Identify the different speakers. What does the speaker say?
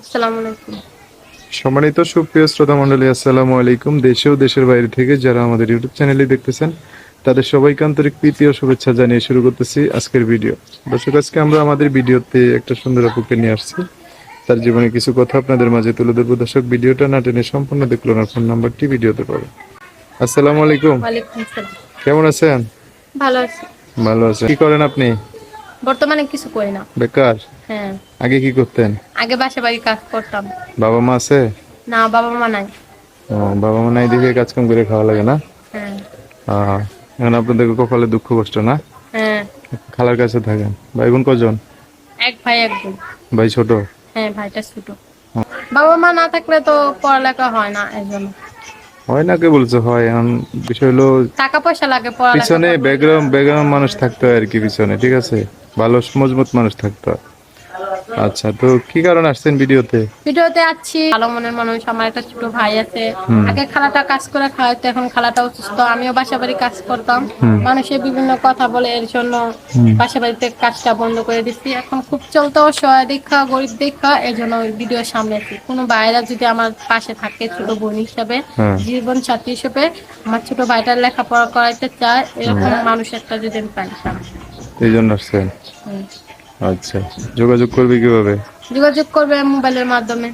Speaker 1: আসসালামু আলাইকুম।
Speaker 2: সম্মানিত সুপ্রিয় শ্রোতা মন্ডলী আসসালামু আলাইকুম। দেশে ও দেশের বাইরে থেকে যারা আমাদের ইউটিউব চ্যানেলে দেখতেছেন তাদের সবাইকে আন্তরিক প্রীতি ও শুভেচ্ছা জানিয়ে শুরু করতেছি আজকের ভিডিও। দর্শক আজকে আমরা আমাদের ভিডিওতে একটা সুন্দর আপুকে নিয়ে আসছি। তার জীবনে কিছু কথা আপনাদের মাঝে তুলে ধরবো। দর্শক ভিডিওটা না টেনে সম্পূর্ণ দেখল না ফোন নাম্বারটি ভিডিওতে পাবে আসসালামু আলাইকুম। কেমন আছেন?
Speaker 1: ভালো আছি।
Speaker 2: ভালো আছেন কি করেন আপনি?
Speaker 1: বর্তমানে কিছু করি না।
Speaker 2: বেকার?
Speaker 1: হ্যাঁ।
Speaker 2: আগে কি করতেন?
Speaker 1: আগে বাসা বাড়ি কাজ করতাম।
Speaker 2: বাবা মা আছে?
Speaker 1: না বাবা মা নাই।
Speaker 2: বাবা মা নাই দেখে কাজ কাম করে খাওয়া লাগে না?
Speaker 1: হ্যাঁ।
Speaker 2: এখন আপনাদের কপালে দুঃখ কষ্ট না?
Speaker 1: হ্যাঁ।
Speaker 2: খালার কাছে থাকেন। ভাই বোন কজন?
Speaker 1: এক ভাই এক বোন।
Speaker 2: ভাই ছোট?
Speaker 1: হ্যাঁ ভাইটা ছোট। বাবা মা না থাকলে তো পড়ালেখা হয় না এই জন্য
Speaker 2: হয় না কে বলছো হয় এখন বিষয় হলো
Speaker 1: টাকা পয়সা লাগে
Speaker 2: পিছনে ব্যাকগ্রাউন্ড ব্যাকগ্রাউন্ড মানুষ থাকতে হয় আর কি পিছনে ঠিক আছে? ভালো মজবুত মানুষ থাকতে হয়। আচ্ছা তো কি কারণে আসছেন ভিডিওতে?
Speaker 1: ভিডিওতে আছি ভালো মনের মানুষ আমার একটা ছোট ভাই আছে। আগে খালাটা কাজ করে খাওয়াতো এখন খালাটা অসুস্থ আমিও বাসা বাড়ি কাজ করতাম। মানুষের বিভিন্ন কথা বলে এর জন্য বাসা বাড়িতে কাজটা বন্ধ করে দিচ্ছি এখন খুব চলতে অসহায় দেখা গরিব দেখা এই জন্য ওই ভিডিওর সামনে আছি। কোনো ভাইরা যদি আমার পাশে থাকে ছোট বোন হিসাবে
Speaker 2: হ্যাঁ।
Speaker 1: জীবন সাথী হিসেবে আমার ছোট ভাইটার লেখাপড়া করাইতে চায় এরকম মানুষ একটা যদি আমি পাই
Speaker 2: এই জন্য আসছেন। আচ্ছা। যোগাযোগ করবে কীভাবে?
Speaker 1: যোগাযোগ করবে মোবাইলের মাধ্যমে।